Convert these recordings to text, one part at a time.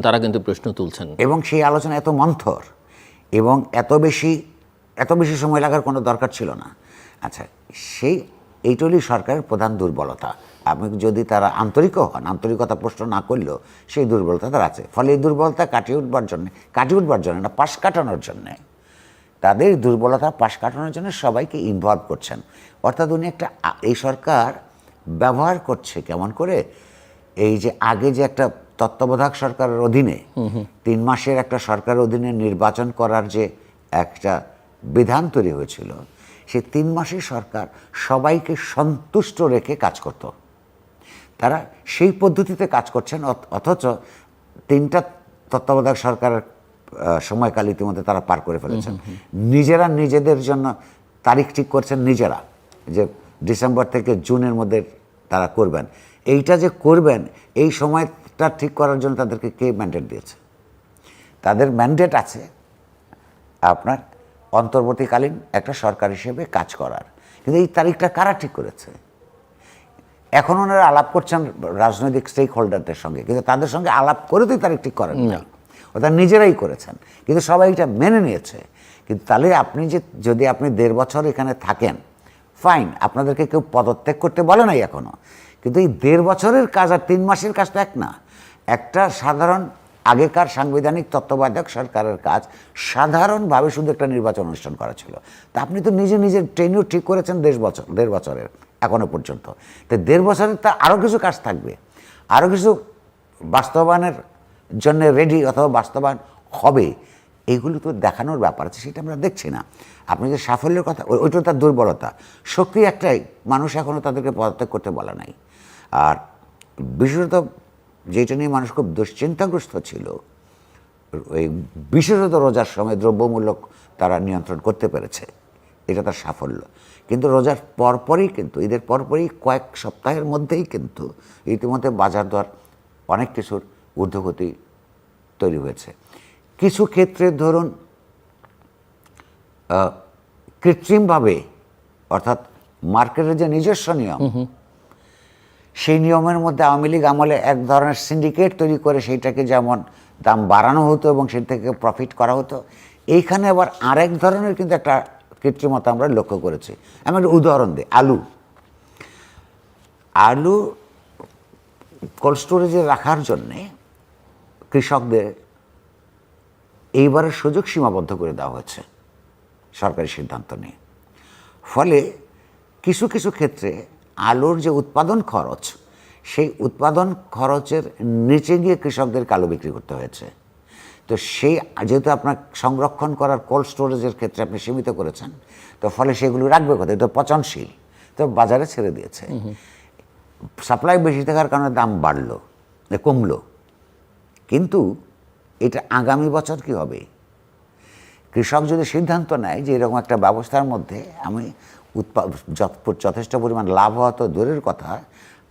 তারা কিন্তু প্রশ্ন তুলছেন। এবং সেই আলোচনা এত মন্থর এবং এত বেশি এত বেশি সময় লাগার কোনো দরকার ছিল না। আচ্ছা সেই এইটলি সরকারের প্রধান দুর্বলতা। আপনি যদি তারা আন্তরিকও হন, আন্তরিকতা প্রশ্ন না করলেও সেই দুর্বলতা তার আছে। ফলে এই দুর্বলতা কাটিয়ে উঠবার জন্য, কাটিয়ে উঠবার জন্য না, পাশ কাটানোর জন্যে। তাদের দুর্বলতা পাশ কাটানোর জন্য সবাইকে ইনভলভ করছেন। অর্থাৎ উনি একটা এই সরকার ব্যবহার করছে কেমন করে? এই যে আগে যে একটা তত্ত্বাবধায়ক সরকারের অধীনে তিন মাসের একটা সরকারের অধীনে নির্বাচন করার যে একটা বিধান তৈরি হয়েছিল সে তিন মাসের সরকার সবাইকে সন্তুষ্ট রেখে কাজ করতো। তারা সেই পদ্ধতিতে কাজ করছেন অথ- অথচ তিনটা তত্ত্বাবধায়ক সরকারের সময়কাল ইতিমধ্যে তারা পার করে ফেলেছেন। নিজেরা নিজেদের জন্য তারিখ ঠিক করছেন নিজেরা যে ডিসেম্বর থেকে জুনের মধ্যে তারা করবেন। এইটা যে করবেন এই সময়টা ঠিক করার জন্য তাদেরকে কে ম্যান্ডেট দিয়েছে? তাদের ম্যান্ডেট আছে আপনার অন্তর্বর্তীকালীন একটা সরকার হিসেবে কাজ করার। কিন্তু এই তারিখটা কারা ঠিক করেছে? এখন ওনারা আলাপ করছেন রাজনৈতিক স্টেক হোল্ডারদের সঙ্গে কিন্তু তাদের সঙ্গে আলাপ করে তো তারিখ ঠিক করেন না। ওটা নিজেরাই করেছেন কিন্তু সবাই এটা মেনে নিয়েছে। কিন্তু তাহলে আপনি যে যদি আপনি দেড় বছর এখানে থাকেন ফাইন আপনাদেরকে কেউ পদত্যাগ করতে বলে নাই এখনও কিন্তু এই দেড় বছরের কাজ আর তিন মাসের কাজ তো এক না। একটা সাধারণ আগেকার সাংবিধানিক তত্ত্বাবধায়ক সরকারের কাজ সাধারণভাবে শুধু একটা নির্বাচন অনুষ্ঠান করা ছিল। তা আপনি তো নিজে নিজের ট্রেনিও ঠিক করেছেন দেড় বছর, দেড় বছরের, এখনও পর্যন্ত। তো দেড় বছরের তা আরও কিছু কাজ থাকবে আরও কিছু বাস্তবায়নের জন্য রেডি অথবা বাস্তবায়ন হবে এইগুলো তো দেখানোর ব্যাপার আছে, সেটা আমরা দেখছি না। আপনি যে সাফল্যের কথা ওইটা তার দুর্বলতা। শক্তি একটাই, মানুষ এখনও তাদেরকে পদত্যাগ করতে বলা নাই। আর বিশেষত যেটা নিয়ে মানুষ খুব দুশ্চিন্তাগ্রস্ত ছিল, ওই বিশেষত রোজার সময় দ্রব্যমূল্য তারা নিয়ন্ত্রণ করতে পেরেছে। এটা তার সাফল্য। কিন্তু রোজার পরপরই কিন্তু, ঈদের পরপরই কয়েক সপ্তাহের মধ্যেই কিন্তু ইতিমধ্যে বাজার দর অনেক কিছুর ঊর্ধ্বগতি তৈরি হয়েছে। কিছু ক্ষেত্রে ধরুন কৃত্রিমভাবে, অর্থাৎ মার্কেটের যে নিজস্ব নিয়ম সেই নিয়মের মধ্যে আওয়ামী লীগ আমলে এক ধরনের সিন্ডিকেট তৈরি করে সেইটাকে যেমন দাম বাড়ানো হতো এবং সেই থেকে প্রফিট করা হতো, এইখানে আবার আরেক ধরনের কিন্তু একটা কৃত্রিমতা আমরা লক্ষ্য করেছি। আমি একটা উদাহরণ দিই, আলু। আলু কোল্ড স্টোরেজে রাখার জন্যে কৃষকদের এইবারের সুযোগ সীমাবদ্ধ করে দেওয়া হয়েছে সরকারি সিদ্ধান্ত নিয়ে। ফলে কিছু কিছু ক্ষেত্রে আলুর যে উৎপাদন খরচ সেই উৎপাদন খরচের নিচে গিয়ে কৃষকদেরকে আলু বিক্রি করতে হয়েছে। তো সেই যেহেতু আপনার সংরক্ষণ করার কোল্ড স্টোরেজের ক্ষেত্রে আপনি সীমিত করেছেন তো ফলে সেগুলো রাখবে কোথায়? তো পচনশীল তো বাজারে ছেড়ে দিয়েছে। সাপ্লাই বেশি থাকার কারণে দাম বাড়লো কমলো। কিন্তু এটা আগামী বছর কি হবে? কৃষক যদি সিদ্ধান্ত নেয় যে এরকম একটা ব্যবস্থার মধ্যে আমি উৎপা যথ- যথেষ্ট পরিমাণ লাভ হওয়া তো দূরের কথা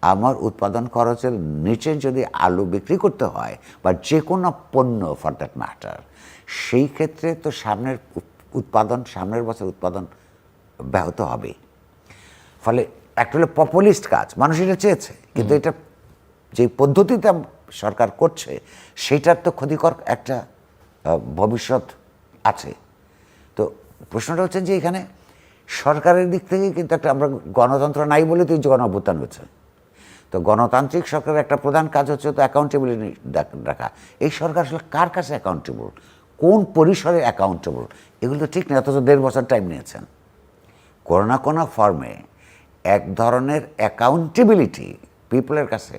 আমার উৎপাদন খরচের নিচে যদি আলু বিক্রি করতে হয় বা যে কোনো পণ্য ফর দ্যাট ম্যাটার সেই ক্ষেত্রে তো সামনের উৎপাদন সামনের বছর উৎপাদন ব্যাহত হবে। ফলে একটা হলো পপুলিস্ট কাজ মানুষ এটা চেয়েছে কিন্তু এটা যে পদ্ধতিতে সরকার করছে সেটার তো ক্ষতিকর একটা ভবিষ্যৎ আছে। তো প্রশ্নটা হচ্ছে যে এখানে সরকারের দিক থেকে কিন্তু একটা আমরা গণতন্ত্র নাই বলে তো এই যে গণঅভ্যুত্থান হচ্ছে। তো গণতান্ত্রিক সরকারের একটা প্রধান কাজ হচ্ছে তো অ্যাকাউন্টেবিলিটি রাখা এই সরকার আসলে কার কাছে অ্যাকাউন্টেবল কোন পরিসরে অ্যাকাউন্টেবল এগুলো তো ঠিক নেই, অথচ দেড় বছর টাইম নিয়েছেন। কোনো না কোনো ফর্মে এক ধরনের অ্যাকাউন্টেবিলিটি পিপলের কাছে,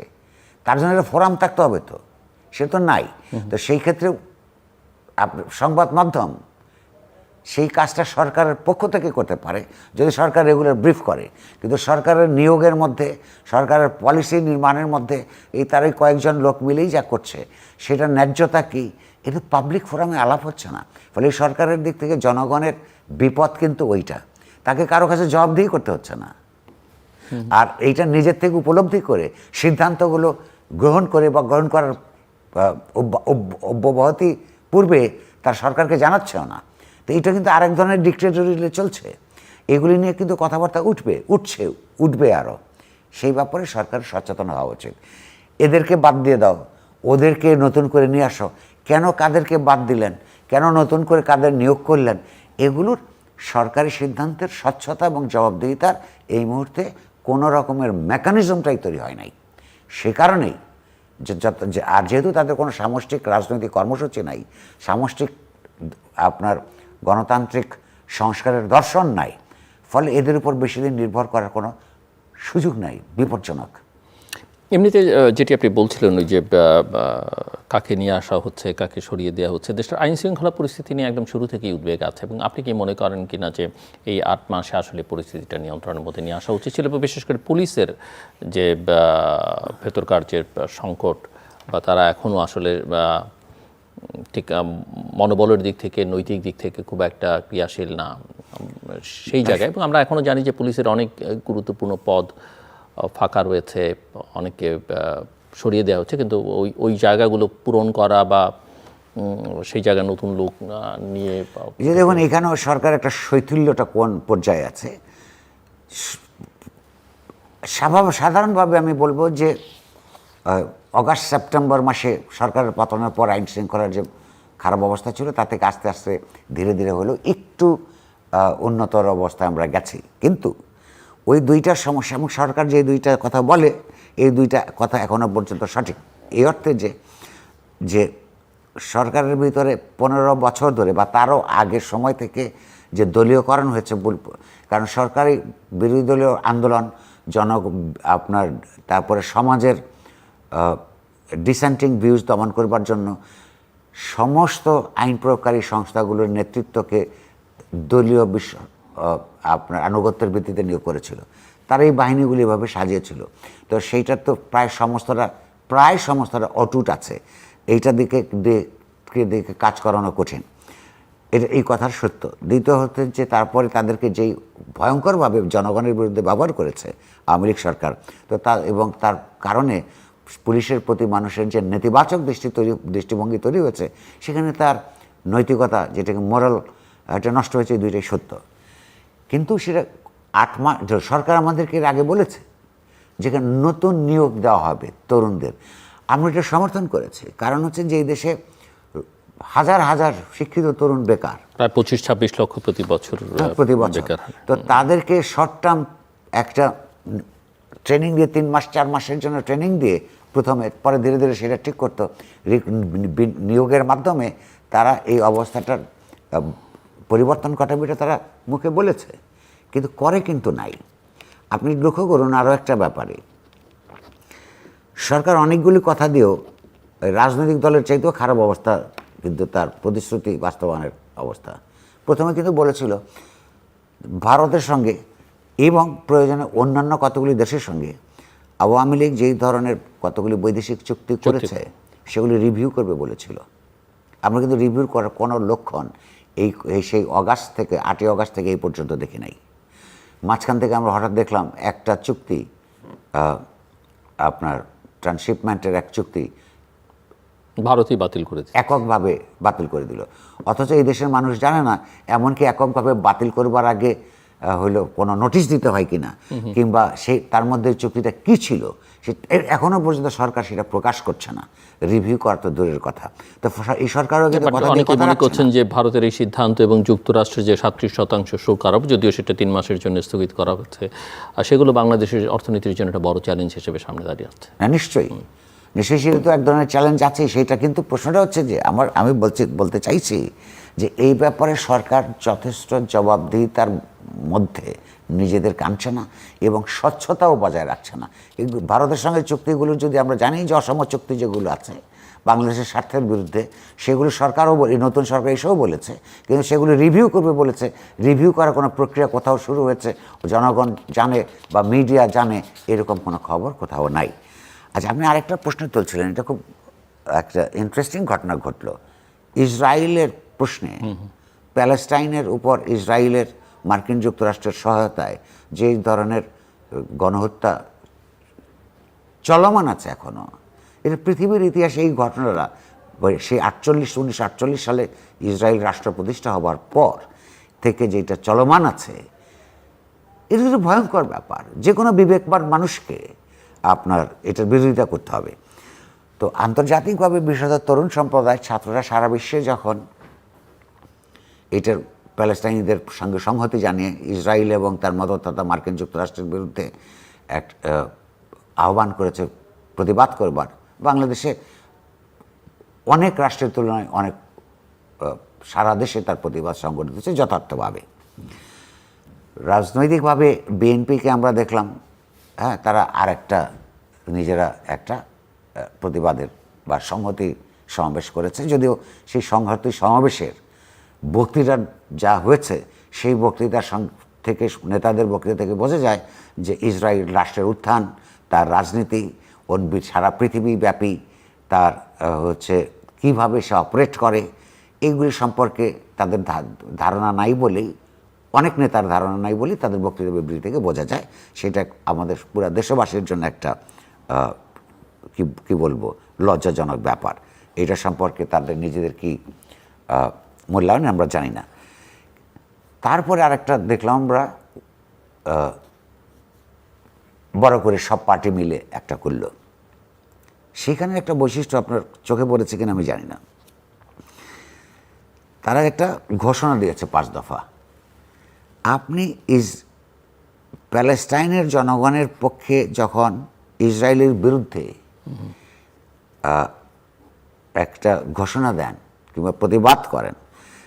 তার জন্য একটা ফোরাম থাকতে হবে তো। সে তো নাই। তো সেই ক্ষেত্রে সংবাদ মাধ্যম সেই কাজটা সরকারের পক্ষ থেকে করতে পারে। যদি সরকার রেগুলার ব্রিফ করে, কিন্তু সরকারের নিয়োগের মধ্যে, সরকারের পলিসি নির্মাণের মধ্যে এই তারই কয়েকজন লোক মিলেই যা করছে, সেটা ন্যায্যতা কি? এটা পাবলিক ফোরামে আলাপ হচ্ছে না। ফলে সরকারের দিক থেকে জনগণের বিপদ কিন্তু ওইটা। তাকে কারও কাছে জবাবদিহি করতে হচ্ছে না। আর এইটা নিজের থেকে উপলব্ধি করে সিদ্ধান্তগুলো গ্রহণ করে বা গ্রহণ করার অব্যবহতি পূর্বে তার সরকারকে জানাচ্ছেও না। তো এটা কিন্তু আরেক ধরনের ডিক্টেটরিলে চলছে। এগুলি নিয়ে কিন্তু কথাবার্তা উঠবে, উঠছে, উঠবে আরও সেই ব্যাপারে সরকার সচেতন হওয়া উচিত। এদেরকে বাদ দিয়ে দাও, ওদেরকে নতুন করে নিয়ে আসো। কেন কাদেরকে বাদ দিলেন? কেন নতুন করে কাদের নিয়োগ করলেন? এগুলোর সরকারি সিদ্ধান্তের স্বচ্ছতা এবং জবাবদিহিতার এই মুহূর্তে কোনো রকমের মেকানিজমটাই তৈরি হয় নাই। সে কারণেই যে- আর যেহেতু তাদের কোনো সামষ্টিক রাজনৈতিক কর্মসূচি নাই, সামষ্টিক আপনার গণতান্ত্রিক সংস্কারের দর্শন নাই। ফলে এদের উপর বেশি দিন নির্ভর করার কোনো সুযোগ নাই, বিপজ্জনক। এমনিতে যেটি আপনি বলছিলেন, ওই যে কাকে নিয়ে আসা হচ্ছে, কাকে সরিয়ে দেওয়া হচ্ছে দেশের আইন শৃঙ্খলা পরিস্থিতি নিয়ে একদম শুরু থেকেই উদ্বেগ আছে। এবং আপনি কি মনে করেন কিনা যে এই আট মাসে আসলে পরিস্থিতিটা নিয়ন্ত্রণের মধ্যে নিয়ে আসা উচিত ছিল? বিশেষ করে পুলিশের যে ভেতরকার যে সংকট, বা তারা এখনও আসলে ঠিক মনোবলের দিক থেকে, নৈতিক দিক থেকে খুব একটা ক্রিয়াশীল না। সেই জায়গায়, এবং আমরা এখনও জানি যে পুলিশের অনেক গুরুত্বপূর্ণ পদ ফাঁকা রয়েছে অনেকে সরিয়ে দেওয়া হচ্ছে, কিন্তু ওই ওই জায়গাগুলো পূরণ করা বা সেই জায়গায় নতুন লোক নিয়ে দেখুন, এখানেও সরকার একটা শৈথিল্যটা কোন পর্যায়ে আছে? স্বাভাবিক সাধারণভাবে আমি বলব যে অগাস্ট, সেপ্টেম্বর মাসে সরকারের পতনের পর আইন শৃঙ্খলার যে খারাপ অবস্থা ছিল তা থেকে আস্তে আস্তে ধীরে ধীরে হলেও একটু উন্নতর অবস্থায় আমরা গেছি। কিন্তু ওই দুইটা সমস্যা, এবং সরকার যে দুইটা কথা বলে, এই দুইটা কথা এখনও পর্যন্ত সঠিক। এই অর্থে যে যে সরকারের ভিতরে পনেরো বছর ধরে বা তারও আগের সময় থেকে যে দলীয়করণ হয়েছে কারণ সরকারি বিরোধী দলীয় আন্দোলন জন আপনার, তারপরে সমাজের ডিসেন্টিং ভিউজ দমন করবার জন্য সমস্ত আইন প্রয়োগকারী সংস্থাগুলোর নেতৃত্বকে দলীয় বিশ্ব আপনার আনুগত্যের ভিত্তিতে নিয়োগ করেছিল। তারা এই বাহিনীগুলি এভাবে সাজিয়েছিল। তো সেইটার তো প্রায় সমস্তটা প্রায় সমস্তটা অটুট আছে। এইটার দিকে দিকে দিকে কাজ করানো কঠিন। এটা এই কথার সত্য। দ্বিতীয় হচ্ছে যে তারপরে তাদেরকে যেই ভয়ঙ্করভাবে জনগণের বিরুদ্ধে ব্যবহার করেছে আওয়ামী লীগ সরকার, তো তা এবং তার কারণে পুলিশের প্রতি মানুষের যে নেতিবাচক দৃষ্টি তৈরি দৃষ্টিভঙ্গি তৈরি হয়েছে সেখানে তার নৈতিকতা যেটাকে মোরাল এটা নষ্ট হয়েছে দুইটাই সত্য। কিন্তু সেটা আট মাস সরকার আমাদেরকে এর আগে বলেছে যেখানে নতুন নিয়োগ দেওয়া হবে তরুণদের। আমরা এটা সমর্থন করেছি। কারণ হচ্ছে যে এই দেশে হাজার হাজার শিক্ষিত তরুণ বেকার। প্রায় পঁচিশ ছাব্বিশ লক্ষ প্রতি বছর হ্যাঁ, প্রতি বছর। তো তাদেরকে শর্ট টার্ম একটা ট্রেনিং দিয়ে তিন মাস চার মাসের জন্য ট্রেনিং দিয়ে প্রথমে, পরে ধীরে ধীরে সেটা ঠিক করতো। নিয়োগের মাধ্যমে তারা এই অবস্থাটার পরিবর্তন ঘটাবে এটা তারা মুখে বলেছে। কিন্তু করে কিন্তু নাই। আপনি লক্ষ্য করুন আরও একটা ব্যাপারে। সরকার অনেকগুলি কথা দিয়েও রাজনৈতিক দলের চাইতেও খারাপ অবস্থা কিন্তু তার প্রতিশ্রুতি বাস্তবায়নের অবস্থা। প্রথমে কিন্তু বলেছিল, ভারতের সঙ্গে এবং প্রয়োজনে অন্যান্য কতগুলি দেশের সঙ্গে আওয়ামী লীগ যেই ধরনের কতগুলি বৈদেশিক চুক্তি করেছে সেগুলি রিভিউ করবে বলেছিল। আমরা কিন্তু রিভিউ করার কোনো লক্ষণ এই সেই অগাস্ট থেকে আটই অগাস্ট থেকে এই পর্যন্ত দেখি নাই। মাঝখান থেকে আমরা হঠাৎ দেখলাম একটা চুক্তি আপনার ট্রান্সশিপমেন্টের এক চুক্তি ভারতই বাতিল করেছে এককভাবে বাতিল করে দিল। অথচ এই দেশের মানুষ জানে না এমনকি এককভাবে বাতিল করবার আগে হলো কোনো নোটিশ দিতে হয় কিনা কিংবা সেই তার মধ্যে চুক্তিটা কি ছিল সে এখনও পর্যন্ত সরকার সেটা প্রকাশ করছে না রিভিউ করা তো দূরের কথা। তো এই সরকারও কিন্তু অনেকে মনে করছেন যে ভারতের এই সিদ্ধান্ত এবং যুক্তরাষ্ট্রের যে সাতত্রিশ শতাংশ শুল্ক আরোপ যদিও সেটা তিন মাসের জন্য স্থগিত করা হচ্ছে আর সেগুলো বাংলাদেশের অর্থনীতির জন্য একটা বড় চ্যালেঞ্জ হিসেবে সামনে দাঁড়িয়ে আছে। না নিশ্চয়ই। নিশ্চয়ই সেটা তো এক ধরনের চ্যালেঞ্জ আছে সেটা কিন্তু প্রশ্নটা হচ্ছে যে আমার আমি বলছি বলতে চাইছি যে এই ব্যাপারে সরকার যথেষ্ট জবাবদিহিতার মধ্যে নিজেদের কানছে না এবং স্বচ্ছতাও বজায় রাখছে না। ভারতের সঙ্গে চুক্তিগুলো যদি আমরা জানি যে অসম চুক্তি যেগুলো আছে বাংলাদেশের স্বার্থের বিরুদ্ধে সেগুলো সরকারও বলে নতুন সরকার এসেও বলেছে কিন্তু সেগুলো রিভিউ করবে বলেছে। রিভিউ করার কোনো প্রক্রিয়া কোথাও শুরু হয়েছে জনগণ জানে বা মিডিয়া জানে এরকম কোনো খবর কোথাও নাই। আচ্ছা আপনি আরেকটা প্রশ্ন তুলছিলেন এটা খুব একটা ইন্টারেস্টিং ঘটনা ঘটলো। ইসরায়েলের প্রশ্নে প্যালেস্টাইনের উপর ইসরায়েলের মার্কিন যুক্তরাষ্ট্রের সহায়তায় যে ধরনের গণহত্যা চলমান আছে এখনও এটা পৃথিবীর ইতিহাসে এই ঘটনাটা সেই আটচল্লিশ, উনিশশো আটচল্লিশ সালে ইসরায়েল রাষ্ট্র প্রতিষ্ঠা হবার পর থেকে যেটা চলমান আছে, এটা তো ভয়ঙ্কর ব্যাপার। যে কোনো বিবেকবান মানুষকে আপনার এটার বিরোধিতা করতে হবে। তো আন্তর্জাতিকভাবে বিশেষত তরুণ সম্প্রদায় ছাত্ররা সারা বিশ্বে যখন এটার প্যালেস্টাইনিদের সঙ্গে সংহতি জানিয়ে ইসরায়েল এবং তার মদতদাতা মার্কিন যুক্তরাষ্ট্রের বিরুদ্ধে এক আহ্বান করেছে প্রতিবাদ করবার। বাংলাদেশে অনেক রাষ্ট্রের তুলনায় অনেক সারা দেশে তার প্রতিবাদ সংগঠিত হচ্ছে যথার্থভাবে। রাজনৈতিকভাবে বিএনপিকে আমরা দেখলাম হ্যাঁ তারা আর একটা নিজেরা একটা প্রতিবাদের বা সংহতি সমাবেশ করেছে। যদিও সেই সংহতি সমাবেশের বক্তৃতা যা হয়েছে, সেই বক্তৃতার থেকে নেতাদের বক্তৃতা থেকে বোঝা যায় যে ইসরায়েল রাষ্ট্রের উত্থান, তার রাজনীতি বি- সারা পৃথিবীব্যাপী তার হচ্ছে কীভাবে সে অপারেট করে এইগুলি সম্পর্কে তাদের ধারণা নাই বলেই, অনেক নেতার ধারণা নাই বলেই তাদের বক্তৃতা বিবৃতি থেকে বোঝা যায়। সেটা আমাদের পুরো দেশবাসীর জন্য একটা কি কি বলব, লজ্জাজনক ব্যাপার। এটা সম্পর্কে তাদের নিজেদের কি মূল্যায়ন আমরা জানি না। তারপরে আরেকটা দেখলাম আমরা বড় করে সব পার্টি মিলে একটা করল। সেখানে একটা বৈশিষ্ট্য আপনার চোখে পড়েছে কিনা আমি জানি না। তারা একটা ঘোষণা দিয়েছে পাঁচ দফা। আপনি ইস, প্যালেস্টাইনের জনগণের পক্ষে যখন ইসরায়েলের বিরুদ্ধে একটা ঘোষণা দেন কিংবা প্রতিবাদ করেন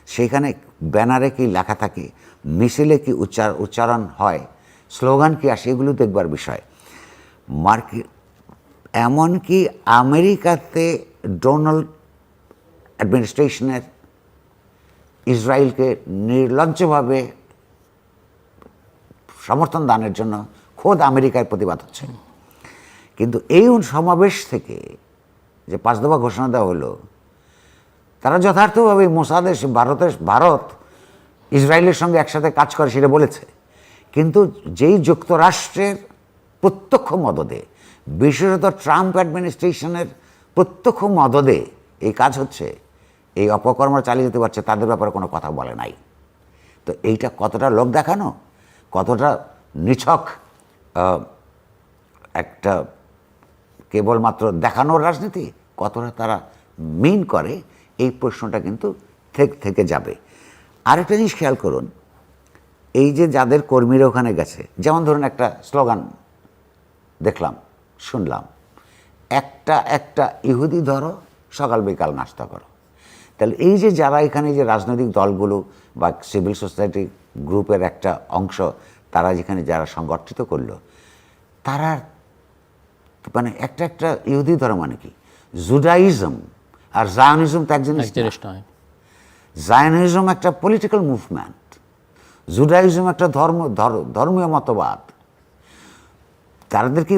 সেখানে ব্যানারে কি লেখা থাকে, মিছিলে কি উচ্চার, উচ্চারণ হয়, স্লোগান কি আসে এগুলো দেখবার বিষয়। মার্কি, এমনকি আমেরিকাতে ডোনাল্ড অ্যাডমিনিস্ট্রেশনের ইসরায়েলকে নির্লজ্জভাবে সমর্থন দানের জন্য খোদ আমেরিকায় প্রতিবাদ হচ্ছে। কিন্তু এই সমাবেশ থেকে যে পাঁচ দফা ঘোষণা দেওয়া হলো তারা যথার্থভাবে মোসাদেশ ভারতের ভারত ইসরায়েলের সঙ্গে একসাথে কাজ করে সেটা বলেছে। কিন্তু যেই যুক্তরাষ্ট্রের প্রত্যক্ষ মদদে, বিশেষত ট্রাম্প অ্যাডমিনিস্ট্রেশনের প্রত্যক্ষ মদদে এই কাজ হচ্ছে, এই অপকর্ম চালিয়ে যেতে পারছে, তাদের ব্যাপারে কোনো কথা বলে নাই। তো এইটা কতটা লোক দেখানো? কতটা নিছক একটা কেবলমাত্র দেখানোর রাজনীতি? কতটা তারা মিন করে? এই প্রশ্নটা কিন্তু থেকে থেকে যাবে। আরেকটা জিনিস খেয়াল করুন, এই যে যাদের কর্মীরা ওখানে গেছে, যেমন ধরুন একটা স্লোগান দেখলাম, শুনলাম, একটা একটা ইহুদি ধরো, সকাল বিকাল নাস্তা করো। তাহলে এই যে যারা এখানে যে রাজনৈতিক দলগুলো বা সিভিল সোসাইটি গ্রুপের একটা অংশ, তারা যেখানে যারা সংগঠিত করল, তারা মানে একটা একটা ইহুদি ধর্ম মানে কি, জুডাইজম আর জায়নিজম তো এক জিনিস নয় জায়নিজম একটা পলিটিক্যাল মুভমেন্ট জুডাইজম একটা ধর্ম ধর্মীয় মতবাদ। তাদেরকে